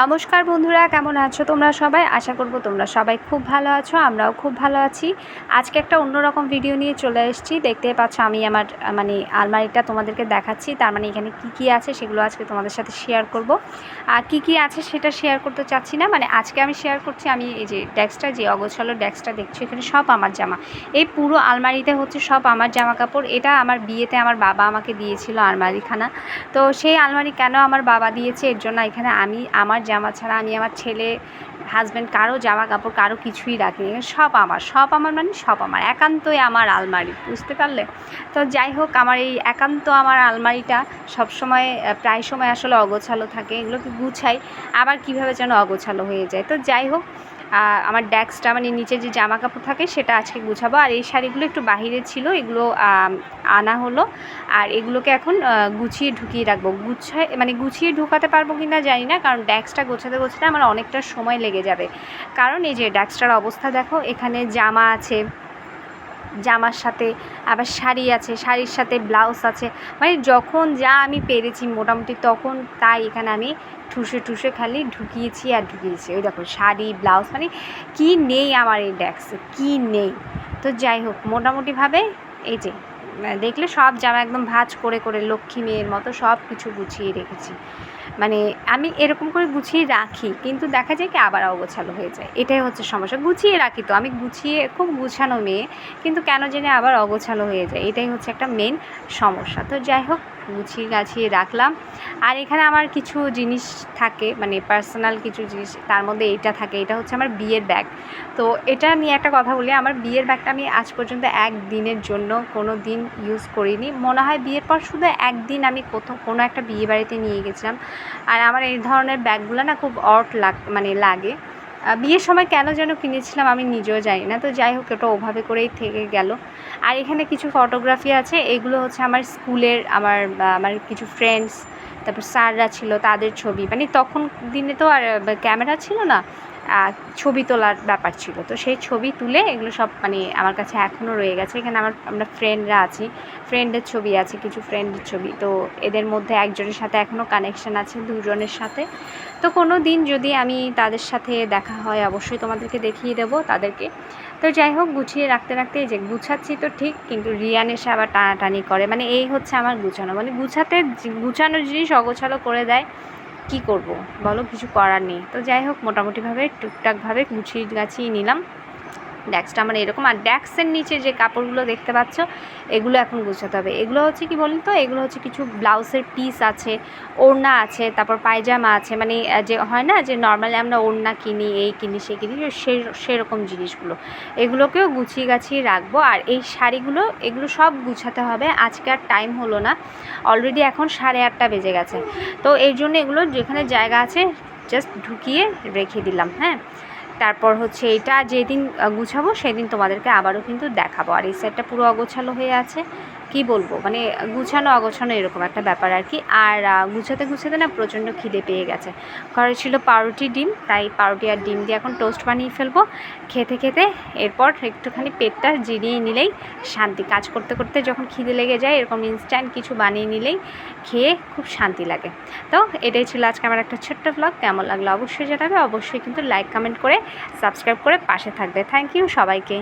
নমস্কার বন্ধুরা, কেমন আছো তোমরা সবাই? আশা করব তোমরা সবাই খুব ভালো আছো, আমরাও খুব ভালো আছি। আজকে একটা অন্যরকম ভিডিও নিয়ে চলে এসেছি। দেখতে পাচ্ছ আমি আমার মানে আলমারিটা তোমাদেরকে দেখাচ্ছি, তার মানে এখানে কি কি আছে সেগুলো আজকে তোমাদের সাথে শেয়ার করব। আর কি কি আছে সেটা শেয়ার করতে চাচ্ছি না মানে আজকে আমি শেয়ার করছি, আমি এই যে ডেস্কটা যে অগোছালো ডেস্কটা দেখছি, এখানে সব আমার জামা। এই পুরো আলমারিতে হচ্ছে সব আমার জামা কাপড় এটা আমার বিয়েতে আমার বাবা আমাকে দিয়েছিল আলমারিখানা। তো সেই আলমারি কেন আমার বাবা দিয়েছে, এর জন্য এখানে আমি, আমার জামা ছাড়া, আমি আমার ছেলে হাজব্যান্ড কারও জামা কাপড় কারও কিছুই রাখিনি। সব আমার সব আমার মানে সব আমার, একান্তই আমার আলমারি, বুঝতে পারলে? তো যাই হোক, আমার এই একান্ত আমার আলমারিটা সবসময় সময় প্রায় সময় আসলে অগোছালো থাকে, এগুলোকে গুছাই আবার কীভাবে যেন অগোছালো হয়ে যায়। তো যাই হোক আমার ড্যাক্সটা মানে নিচে যে জামা কাপড় থাকে সেটা আজকে গুছাবো। আর এই শাড়িগুলো একটু বাহিরে ছিল, এগুলো আনা হলো। আর এগুলোকে এখন গুছিয়ে ঢুকিয়ে রাখব। গুছায় মানে গুছিয়ে ঢুকাতে পারব কি না জানি না, কারণ ডেস্কটা গোছাতে গোছাতে আমার অনেকটা সময় লেগে যাবে। কারণ এই যে ড্যাক্সটার অবস্থা দেখো, এখানে জামা আছে জামার সাথে, আবার শাড়ি আছে, শাড়ির সাথে ব্লাউজ আছে। মানে যখন যা আমি পেরেছি মোটামুটি তখন তাই এখানে আমি ঠুসে ঠুসে খালি ঢুকিয়েছি আর ঢুকিয়েছি। ওই দেখো, শাড়ি ব্লাউজ মানে কি নেই আমার এই ডেস্কে কি নেই? তো যাই হোক, মোটামুটিভাবে এই যে দেখলে সব জামা একদম ভাঁজ করে করে লক্ষ্মী মেয়ের মতো সব কিছু গুছিয়ে রেখেছি। মানে আমি এরকম করে গুছিয়ে রাখি, কিন্তু দেখা যায় কি আবার অগোছালো হয়ে যায়। এটাই হচ্ছে সমস্যা। গুছিয়ে রাখি তো। আমি গুছিয়ে, খুব গুছানো মেয়ে, কিন্তু কেন জানি আবার অগোছালো হয়ে যায়। এটাই হচ্ছে একটা মেন সমস্যা। তো যাই হোক, গুছিয়ে গাছিয়ে রাখলাম। আর এখানে আমার কিছু জিনিস থাকে মানে পার্সোনাল কিছু জিনিস, তার মধ্যে এইটা থাকে। এটা হচ্ছে আমার বিয়ের ব্যাগ তো এটা নিয়ে একটা কথা বলি। আমার বিয়ের ব্যাগটা আমি আজ পর্যন্ত এক দিনের জন্য কোনো দিন ইউজ করিনি। মনে হয় বিয়ের পর শুধু একদিন আমি কোথাও, কোনো একটা বিয়ে বাড়িতে নিয়ে গেছিলাম। আর আমার এই ধরনের ব্যাগগুলো না খুব অট লাগ মানে লাগে। বিয়ের সময় কেন যেন কিনেছিলাম আমি নিজেও জানি না, তো যাই হোক ওটা ওভাবে করেই থেকে গেল। আর এখানে কিছু ফটোগ্রাফি আছে, এগুলো হচ্ছে আমার স্কুলের আমার আমার কিছু ফ্রেন্ডস তারপর স্যাররা ছিল, তাদের ছবি। মানে তখন দিনে তো আর ক্যামেরা ছিল না ছবি তোলার ব্যাপার ছিল। তো সেই ছবি তুলে এগুলো সব মানে আমার কাছে এখনও রয়ে গেছে। এখানে আমার, আমরা ফ্রেন্ডরা আছি। ফ্রেন্ডের ছবি আছে, কিছু ফ্রেন্ডের ছবি। তো এদের মধ্যে একজনের সাথে এখনও কানেকশন আছে, দুজনের সাথে। তো কোনো দিন যদি আমি তাদের সাথে দেখা হয়, অবশ্যই তোমাদেরকে দেখিয়ে দেবো তাদেরকে। তো যাই হোক, গুছিয়ে রাখতে রাখতে এই যে গুছাচ্ছি তো ঠিক, কিন্তু রিয়ান এসে আবার টানাটানি করে। মানে এই হচ্ছে আমার গুছানো। মানে গুছাতে গুছানো জিনিস অগোছালো করে দেয়। কি করব? বলো কিছু করার নেই। তো যাই হোক মোটামুটিভাবে টুকটাকভাবে গুছিয়ে গাছিয়ে নিলাম। ড্যাক্সটা আমার এরকম। আর ড্যাক্সের নিচে যে কাপড়গুলো দেখতে পাচ্ছ, এগুলো এখন গুছাতে হবে। এগুলো হচ্ছে কি বলুন তো? এগুলো হচ্ছে কিছু ব্লাউজের পিস আছে, ওড়না আছে, তারপর পায়জামা আছে। মানে যে হয় না যে নর্মালি আমরা ওড়না কিনি, এই কিনি, সে কিনি সে, সেরকম জিনিসগুলো। এগুলোকেও গুছিয়ে গাছিয়ে রাখব। আর এই শাড়িগুলো, এগুলো সব গুছাতে হবে। আজকে আর টাইম হলো না। অলরেডি এখন সাড়ে আটটা বেজে গেছে। তো এই জন্য এগুলো যেখানে জায়গা আছে জাস্ট ঢুকিয়ে রেখে দিলাম হ্যাঁ? তারপর হচ্ছে এটা যেদিন গুছাবো সেদিন তোমাদেরকে আবারও কিন্তু দেখাবো। আর এই সাইডটা পুরো অগোছালো হয়ে আছে। কি বলব? মানে গুছানো অগোছানো এরকম একটা ব্যাপার আর কি। আর গুছাতে গুছাতে না প্রচণ্ড খিদে পেয়ে গেছে। ঘরে ছিল পাউরুটি ডিম, তাই পাউরুটি আর ডিম দিয়ে এখন টোস্ট বানিয়ে ফেলব। খেতে খেতে এরপর একটুখানি পেটটা জিরিয়ে নিলেই শান্তি। কাজ করতে করতে যখন খিদে লেগে যায়, এরকম ইনস্ট্যান্ট কিছু বানিয়ে নিলেই খেয়ে খুব শান্তি লাগে। তো এটাই ছিল আজকে আমার একটা ছোট্ট ব্লগ কেমন লাগল অবশ্যই জানাবে। অবশ্যই কিন্তু লাইক কমেন্ট করে সাবস্ক্রাইব করে পাশে থাকবে। থ্যাংক ইউ সবাইকে।